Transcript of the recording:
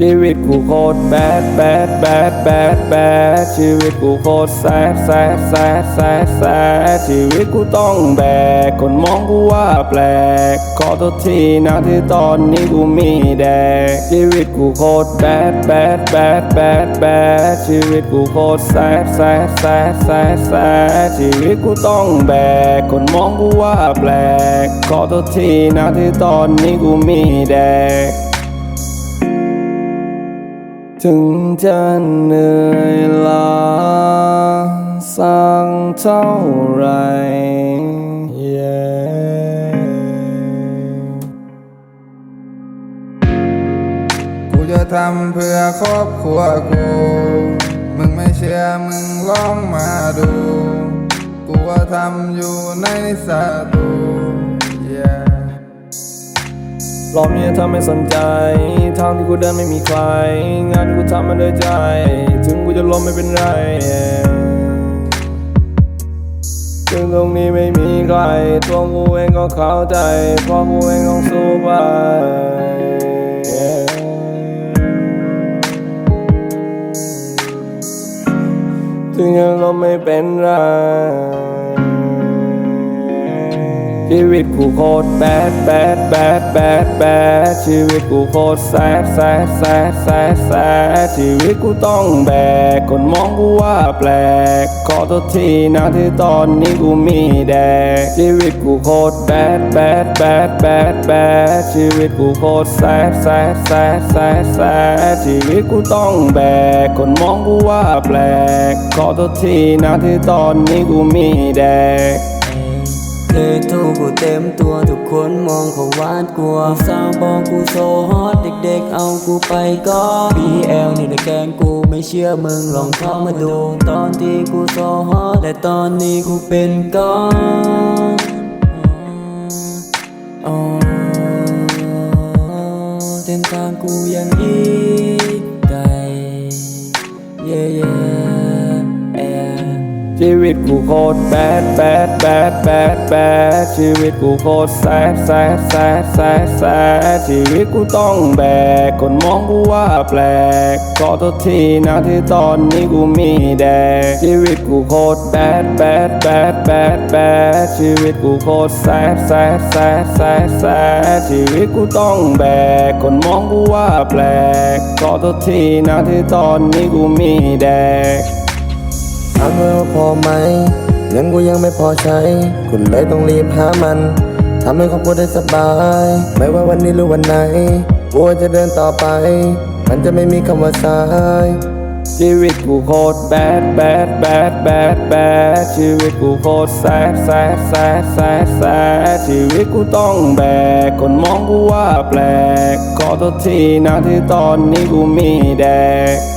ชีวิตกูโคตรแบดแบดแบดแบดแบดชีวิตกูโคตรแซดแซดแซดแซดแซดชีวิตกูต้องแบก คนมองกูว่าแปลก ขอโทษทีนะที่ตอนนี้กูมีแดก ชีวิตกูโคตรแบดแบดแบดแบดแบดชีวิตกูโคตรแซดแซดแซดแซดแซดชีวิตกูต้องแบก คนมองกูว่าแปลก ขอโทษทีนะที่ตอนนี้กูมีแดก ถึงจะเหนื่อยล้าสักเท่าไร yeah กูจะทำเพื่อครอบครัวกู มึงไม่เชื่อมึงลองมาดู กูว่าทำอยู่ในสตู รอบนี้ถ้าไม่สนใจ ทางที่กูเดินไม่มีใคร งานที่กูทำมันด้วยใจ ถึงกูจะล้มไม่เป็นไรถึงตรงนี้ไม่มีใคร ตัวกูเองก็เข้าใจเพราะกูเองต้องสู้ไปถึงยังล้มไม่เป็นไร ชีวิตกูโคตรแบดแบดแบดแบดแบดชีวิตกูโคตรแซดแซดแซดแซดแซดชีวิตกูต้องแบก คนมองกูว่าแปลก ขอโทษทีนะที่ตอนนี้กูมีแดก ชีวิตกูโคตรแบดแบดแบดแบดแบดชีวิตกูโคตรแซดแซดแซดแซดแซดชีวิตกูต้องแบก คนมองกูว่าแปลก ขอโทษทีนะที่ตอนนี้กูมีแดก เคยทูกูเต็มตัวทุกคนมองเขาวานกลัวสาวบอกกูโซฮอตเด็กๆเอากูไปก็ BL นี่ได้แกล้งกูไม่เชื่อมึงลองเข้ามาดู ตอนที่กูโซฮอตแต่ตอนนี้กูเป็นก้อนอ๋อเต็มทางกูยังอีกไกล yeah yeah yeah ชีวิตกูโคตรแบดแบดแบดแบดแบดชีวิตกูโคตรแซดแซดแซดแซดแซดชีวิตกูต้องแบกคนมองกูว่าแปลกขอโทษทีนะที่ตอนนี้กูมีแดกชีวิตกูโคตรแบดแบดแบดแบดแบดชีวิตกูโคตรแซดแซดแซดแซดแซดชีวิตกูต้องแบกคนมองกูว่าแปลกขอโทษทีนะที่ตอนนี้กูมีแดกามว่าพอไหมเงินกูยังไม่พอใช้ คุณเลยต้องรีบหามันทำให้ครอบครัวได้สบาย ไม่ว่าวันนี้หรือวันไหนกูจะเดินต่อไป มันจะไม่มีคำว่าสาย ชีวิตกูโคตรแบดแบดแบดแบดแบดชีวิตกูโคตรแซดแซดแซดแซดแซดชีวิตกูต้องแบก คนมองกูว่าแปลก ขอโทษทีนะที่ตอนนี้กูมีแดก